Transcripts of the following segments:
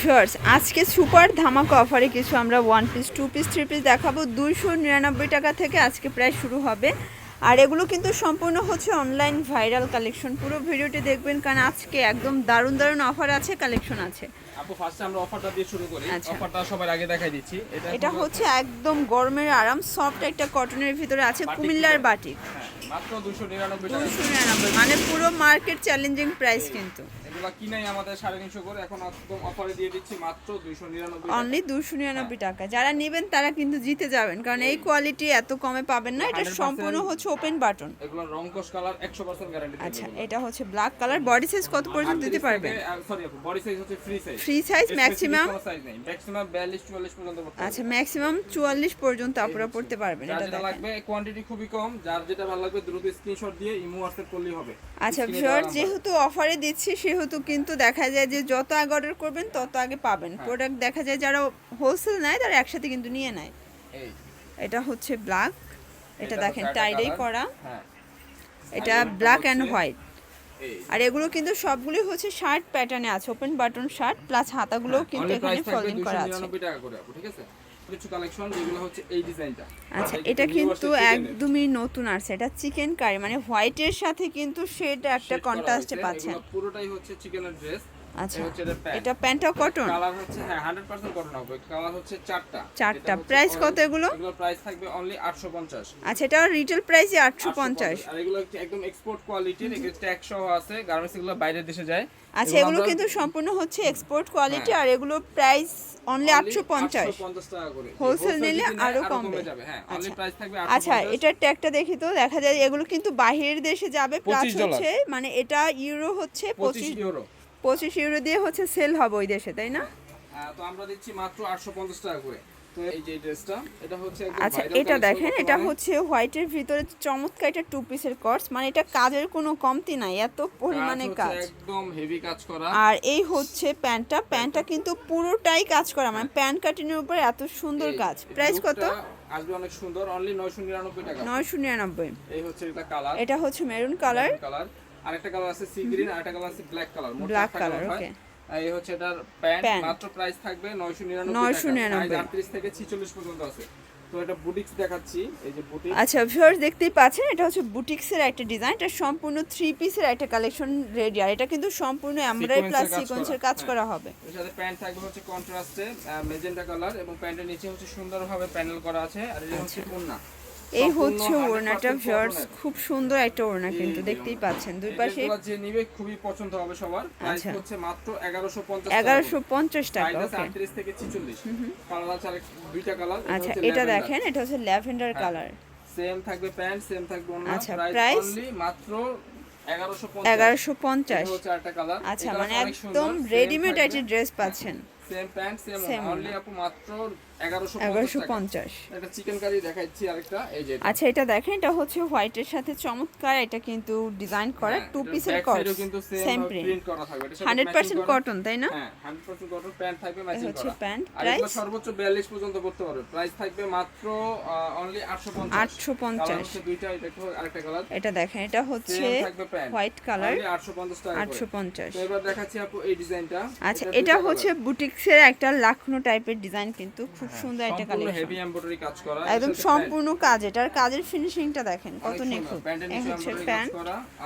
Viewers আজকে super ধামাকা অফারে কিছু আমরা one piece two piece three piece দেখাবো। দুইশো নিরানব্বই টাকা থেকে আজকে প্রায় শুরু হবে। আর এগুলো কিন্তু সম্পূর্ণ হচ্ছে অনলাইন ভাইরাল কালেকশন পুরো ভিডিওটি দেখবেন কারণ আজকে একদম দারুণ দারুণ অফার আছে কালেকশন আছে। আপু ফার্স্টে আমরা অফারটা দিয়ে শুরু করি। আচ্ছা। অফারটা সবার আগে দেখাই দিচ্ছি। এটা এটা হচ্ছে একদম গরমের আরাম সফট একটা কটনের ভিতরে আছে কুমিল্লার। বাটিক। হ্যাঁ, মাত্র 299 টাকা। দুইশো নিরানব্বই মানে পুরো মার্কেট চ্যালেঞ্জিং প্রাইস কিন্তু। এগুলা কিনাই আমাদের 350 করে এখন একদম অফারে দিয়ে দিচ্ছি মাত্র 299 টাকা। অনলি দুশো নিরানব্বই টাকা। যারা নেবেন তারা কিন্তু জিতে যাবেন কারণ এই কোয়ালিটি এত কমে পাবেন না এটা সম্পূর্ণ হচ্ছে ওপেন বাটন এগুলো কালার 100% গ্যারান্টি আচ্ছা এটা হচ্ছে ব্ল্যাক কালার বডি সাইজ কত পর্যন্ত দিতে পারবেন? সরি বডি সাইজ হচ্ছে free size free size maximum size নেই। ম্যাক্সিমাম 42 44 পর্যন্ত আচ্ছা ম্যাক্সিমাম চুয়াল্লিশ পর্যন্ত আপনারা পড়তে পারবেন এটা লাগবে কোয়ান্টিটি খুবই কম। যার যেটা ভালো লাগবে দ্রুত স্ক্রিনশট দিয়ে ইমো হোয়াটসঅ্যাপ করলেই হবে। আচ্ছা ভিউয়ার যেহেতু অফারে দিচ্ছি সেহেতু কিন্তু দেখা যায় যে যত আগে অর্ডার করবেন তত আগে পাবেন। হ্যাঁ। প্রোডাক্ট দেখা যায় যারা হোলসেল নেয় তারা একসাথে কিন্তু নিয়ে নেয়। এটা হচ্ছে ব্ল্যাক এটা দেখেন টাইডেই করা। হ্যাঁ। এটা ব্ল্যাক অ্যান্ড হোয়াইট আর এগুলো কিন্তু সবগুলোই হচ্ছে শার্ট প্যাটার্নে আছে। ওপেন বাটন শার্ট প্লাস হাতাগুলোও কিন্তু এখানে ফলোইং করা আছে। 299 টাকা করে ঠিক আছে? কিছু কালেকশন যেগুলো হচ্ছে এই ডিজাইনটা আচ্ছা এটা কিন্তু একদমই নতুন আসছে এটা চিকেন কারি মানে হোয়াইটের সাথে কিন্তু সেটা একটা কন্ট্রাস্টে পাচ্ছেন পুরোটাই হচ্ছে চিকেনের ড্রেস আচ্ছা এটা প্যান্ট প্যান্টটা কটন কালার হচ্ছে হ্যাঁ 100% কটন হবে। কালার হচ্ছে চারটা। চারটা। Price কত এগুলো? এগুলো প্রাইস থাকবে অনলি 850 আচ্ছা এটা রিটেল আটশো পঞ্চাশ। আর এগুলো একদম এক্সপোর্ট কোয়ালিটির এগুলো ট্যাগ সহ আছে গার্মেন্টস এগুলো বাইরের দেশে যায়। আচ্ছা এগুলো কিন্তু সম্পূর্ণ হচ্ছে এক্সপোর্ট কোয়ালিটি হ্যাঁ। আর এগুলো প্রাইস অনলি আটশো পঞ্চাশ। 850 টাকা করে। Wholesale নিলে আরও কমবে। যাবে। হ্যাঁ অনলি আচ্ছা। প্রাইস থাকবে আচ্ছা 850 এটার ট্যাগটা দেখি তো দেখা যায় এগুলো কিন্তু বাহিরের দেশে যাবে প্লাস 25 হচ্ছে মানে এটা ইউরো হচ্ছে 25 পঁচিশ ইউরো পঁচিশ ইউরো দিয়ে হচ্ছে সেল হবে ওই দেশে তাই না? তো আমরা দিচ্ছি মাত্র 850 টাকা করে। তো এই যে ড্রেসটা এটা হচ্ছে একদম আচ্ছা এটা দেখেন এটা হচ্ছে হোয়াইটের ভিতরে চমৎকার একটা টু পিসের কর্স মানে এটা কাজের কোনো কমতি নাই এত পরিমাণে কাজ একদম হেভি কাজ করা। আর এই হচ্ছে প্যান্টটা প্যান্টটা। কিন্তু পুরোটাই কাজ করা মানে প্যান্ট কাটিংয়ের উপর এত সুন্দর কাজ। প্রাইস কত? আসবে অনেক সুন্দর অনলি 999 টাকা। নয়শো নিরানব্বই। এই হচ্ছে এটা কালার এটা হচ্ছে মেরুন কালার কালার আরেকটা কালার আছে সি গ্রিন আরেকটা কালার আছে ব্ল্যাক কালার মোট হয়। okay. আর এই হচ্ছে এটার প্যান্ট মাত্র প্রাইস থাকবে 999 999 টাকা। 38 থেকে 46 পর্যন্ত আছে। তো এটা বুটিক্স দেখাচ্ছি এই যে বুটিক্স আচ্ছা ভিউয়ার্স দেখতেই পাচ্ছেন এটা হচ্ছে বুটিক্সের একটা ডিজাইন এটা সম্পূর্ণ থ্রি পিসের একটা কালেকশন রেডি আর এটা কিন্তু সম্পূর্ণ এমব্রয়ডারি প্লাস কাজ সিকোয়েন্সের করা, কাজ হ্যাঁ। করা হবে। এর সাথে প্যান্ট থাকবে হচ্ছে কন্ট্রাস্টে মেজেন্টা কালার এবং প্যান্টের নিচে হচ্ছে সুন্দরভাবে প্যানেল করা আছে আর এটা হচ্ছে আচ্ছা। এই হচ্ছে 100% ওড়নাটা ভিউয়ার্স খুব সুন্দর একটা ওড়না কিন্তু দেখতেই পাচ্ছেন। দুই পাশে যে নিবে খুবই পছন্দ হবে সবার। প্রাইস আচ্ছা। হচ্ছে মাত্র 1150 এগারোশো পঞ্চাশ টাকা ওকে 38 থেকে 46 কালার আছে দুইটা কালার আচ্ছা এটা দেখেন এটা হচ্ছে ল্যাভেন্ডার কালার সেম থাকবে প্যান্ট সেম থাকবে ওড়না। আচ্ছা, প্রাইস অনলি মাত্র 1150 এগারোশো পঞ্চাশ। আচ্ছা মানে একদম রেডিমেড একটা ড্রেস পাচ্ছেন। সেম প্যান্ট সেম অনলি আপু মাত্র 1150 এগারোশো টাকা। পঞ্চাশ। এটা চিকেন কারি দেখাচ্ছি আরেকটা এই যে এটা। আচ্ছা এটা দেখেন এটা হচ্ছে হোয়াইটের সাথে চমৎকার এটা কিন্তু ডিজাইন করা টু পিসের back কর্স side-এও কিন্তু সেম সেম প্রিন্ট প্রিন্ট করা থাকবে। এটার সাথে হান্ড্রেড পার্সেন্ট কটন তাই না? 100% কটন প্যান্ট থাকবে এই ম্যাচিং হচ্ছে প্যান্ট প্রাইস সর্বোচ্চ 42 পর্যন্ত করতে পারবে। প্রাইস থাকবে মাত্র অনলি আটশো পঞ্চাশ। এটা দেখেন এটা হচ্ছে হোয়াইট কালার অনলি 850 টাকা আটশো পঞ্চাশ। এবার দেখাচ্ছি আপু এই ডিজাইনটা আচ্ছা এটা হচ্ছে বুটিক্সের একটা লাখনো টাইপের ডিজাইন কিন্তু খুব সুন্দর একটা কালেকশন হেভি এমব্রয়ডারি কাজ করা একদম সম্পূর্ণ কাজ এটার কাজের ফিনিশিংটা দেখেন কত। নিখুঁত। এই হচ্ছে প্যান্ট।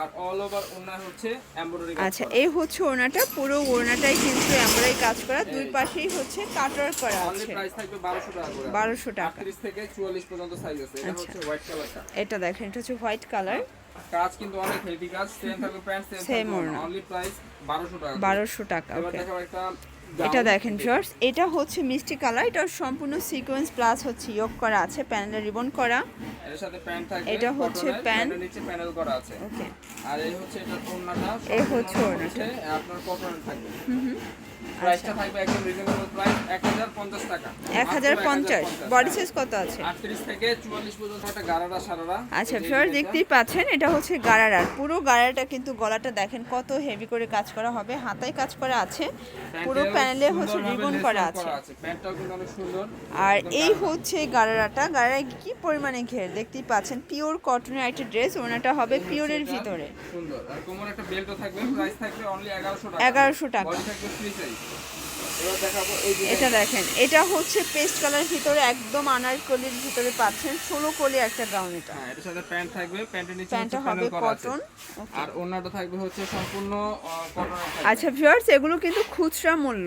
আর অল ওভার ওন্না হচ্ছে এমব্রয়ডারি আচ্ছা এই হচ্ছে ওড়নাটা পুরো ওড়নাটাই কিন্তু এমব্রয়ডারি কাজ করা। দুই পাশেই হচ্ছে কাটার করা আছে। প্রাইস থাকবে 1200 টাকা করে। 1200 টাকা। 38 থেকে 44 পর্যন্ত সাইজ আছে। এটা আচ্ছা। হচ্ছে হোয়াইট কালারটা এটা দেখেন এটা হচ্ছে হোয়াইট কালার কাজ কিন্তু অনেক হেভি কাজ। সেম থাকবে প্যান্ট সেম অনলি প্রাইস 1200 টাকা করে। বারোশো টাকা এবার দেখাবো একটা এটা দেখেন ভিউয়ার্স এটা হচ্ছে মিষ্টি কালার এটা সম্পূর্ণ সিকোয়েন্স প্লাস হচ্ছে ইয়োগ করা আছে প্যানেলে রিবন করা। এর সাথে প্যান্ট থাকবে এটা হচ্ছে প্যান্ট। নিচে প্যানেল করা আছে। ওকে আর এই হচ্ছে এটা ওড়নাটা। এই হচ্ছে ওড়নাটা। আপনার কটনের থাকবে? প্রাইসটা থাকবে একদম রিজনেবল প্রাইস 1050 টাকা। এক হাজার পঞ্চাশ। বডি সাইজ কত আছে? 38 থেকে 44 পর্যন্ত একটা গারারা সারারা। আচ্ছা ফিওর দেখতেই পাচ্ছেন এটা হচ্ছে গারারার পুরো গারাটা কিন্তু গলাটা দেখেন কত হেভি করে কাজ করা হবে। হাতায় কাজ করা আছে। পুরো প্যানেলে হচ্ছে রিবন করা আছে। আছে। প্যান্টটাও কিন্তু অনেক সুন্দর। আর এই হচ্ছে গারারাটা কি পরিমাণে ঘের? দেখতেই পাচ্ছেন পিওর কটনের একটা ড্রেস ওনাটা হবে পিওরের ভিতরে। সুন্দর। আর কোমর একটা বেল্টও থাকবে প্রাইস থাকবে অনলি 1100 টাকা। 1100 টাকা। বডি থাকবে ফ্রি সাইজ এবার দেখাবো এই এটা দেখেন এটা হচ্ছে পেস্ট কালার ভিতরে একদম আনারকলির ভিতরে পাচ্ছেন ষোলো কলি একটা গাউন এটা। হ্যাঁ এটার সাথে প্যান্ট থাকবে প্যান্টের নিচে প্যান্টটা হবে কটন আর ওড়নাটা থাকবে হচ্ছে সম্পূর্ণ থাকবে আচ্ছা ভিউয়ার্স এগুলো কিন্তু খুচরা মূল্য।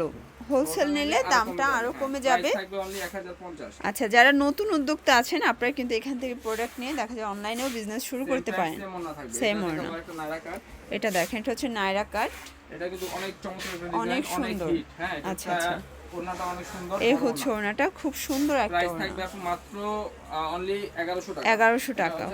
হোলসেল নিলে দামটা আরও আরও কমে হ্যাঁ, যাবে। price থাকবে অনলি 1050 আচ্ছা যারা নতুন উদ্যোক্তা আছেন আপনারা কিন্তু এখান থেকে প্রোডাক্ট নিয়ে দেখা যায় অনলাইনেও বিজনেস শুরু করতে পারেন। সেম ওড়না। এটা দেখেন এটা হচ্ছে নাইরা কাট এটা কিন্তু অনেক চমৎকার অনেক সুন্দর। হ্যাঁ আচ্ছা, আচ্ছা। ওড়নাটা অনেক সুন্দর এই হচ্ছে ওড়না। ওনাটা খুব সুন্দর একটা ওড়না। থাকবে মাত্র অনলি 1100 টাকা। এগারোশো এটা টাকা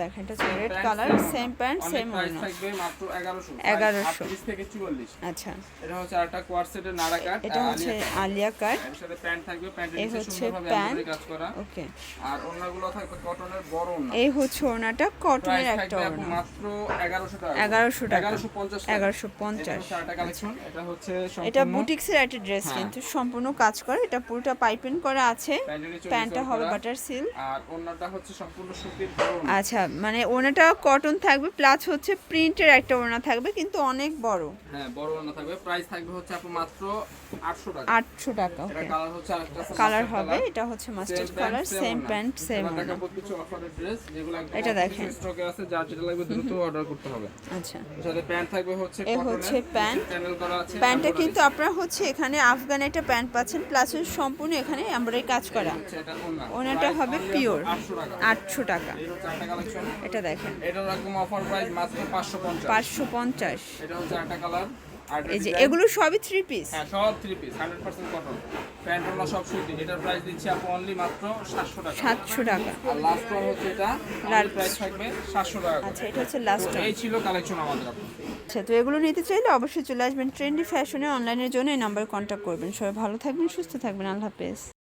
দেখেন এটা হচ্ছে red colour same pant same ওড়না। থাকবে মাত্র 1100 1100 থেকে 44 আচ্ছা। এটা হচ্ছে আরেকটা কোয়ার সেটের নাড়া কাট এটা হচ্ছে আলিয়া কাট এর সাথে প্যান্ট থাকবে প্যান্টের নিচে সুন্দরভাবে। এমব্রয়ডারি কাজ করা। ওকে আর ওড়নাগুলো থাকবে কটনের বড় ওড়না। এই হচ্ছে ওড়নাটা কটনের একটা ওড়না। মাত্র 1100 টাকা। 1100 টাকা। 1150 টাকা। এগারোশো এটা হচ্ছে এটা বুটিক্সের একটা ড্রেস। কিন্তু সম্পূর্ণ কাজ করে। এটা পুরোটা পাইপিং করা আছে। প্যান্টটা হবে বাটার সিল আর ওড়নাটা হচ্ছে সম্পূর্ণ সুতির আচ্ছা মানে ওনাটা কটন থাকবে প্লাস হচ্ছে প্রিন্টের একটা ওনা থাকবে কিন্তু অনেক বড়। হ্যাঁ বড় ওড়না থাকবে। প্রাইস থাকবে হচ্ছে আপু মাত্র 800 টাকা। আটশো টাকা এটা কালার হচ্ছে আরেকটা কালার হবে এটা হচ্ছে mustard Same colour same. Pant same দেখাবো কিছু অফারের ড্রেস যেগুলো এটা দেখেন। স্টকে আছে যার যেটা লাগবে দ্রুত অর্ডার করতে হবে। আচ্ছা। সাথে প্যান্ট থাকবে হচ্ছে কটনের, হচ্ছে প্যান্ট। প্যানেল করা আছে প্যান্টটা কিন্তু আপনারা হচ্ছে এখানে আফগান একটা প্যান্ট পাচ্ছেন প্লাস সম্পূর্ণ এখানে এমব্রয়ডারি কাজ করা। Price হবে পিওর আটশো টাকা। এটা দেখেন। এটার একদম অফার প্রাইস মাত্র 550 পাঁচশো পঞ্চাশ। এটা হচ্ছে একটা কালার আর এই যে এগুলো সবই থ্রি পিস হ্যাঁ সব থ্রি পিস 100% কটন প্যান্ট ওড়না সব সুতি এটার প্রাইস দিচ্ছি আপু অনলি মাত্র 700 টাকা। সাতশো টাকা। আর লাস্ট ওয়ান হচ্ছে এটা লাল প্রাইস থাকবে 700 টাকা আচ্ছা এটা হচ্ছে লাস্ট এই ছিল কালেকশন আমাদের আচ্ছা তো এগুলো নিতে চাইলে অবশ্যই চলে আসবেন ট্রেন্ডি ফ্যাশনে অনলাইনের জন্য এই নাম্বার কন্ট্যাক্ট করবেন। সবাই ভালো থাকবেন সুস্থ থাকবেন। আল্লাহ হাফেজ।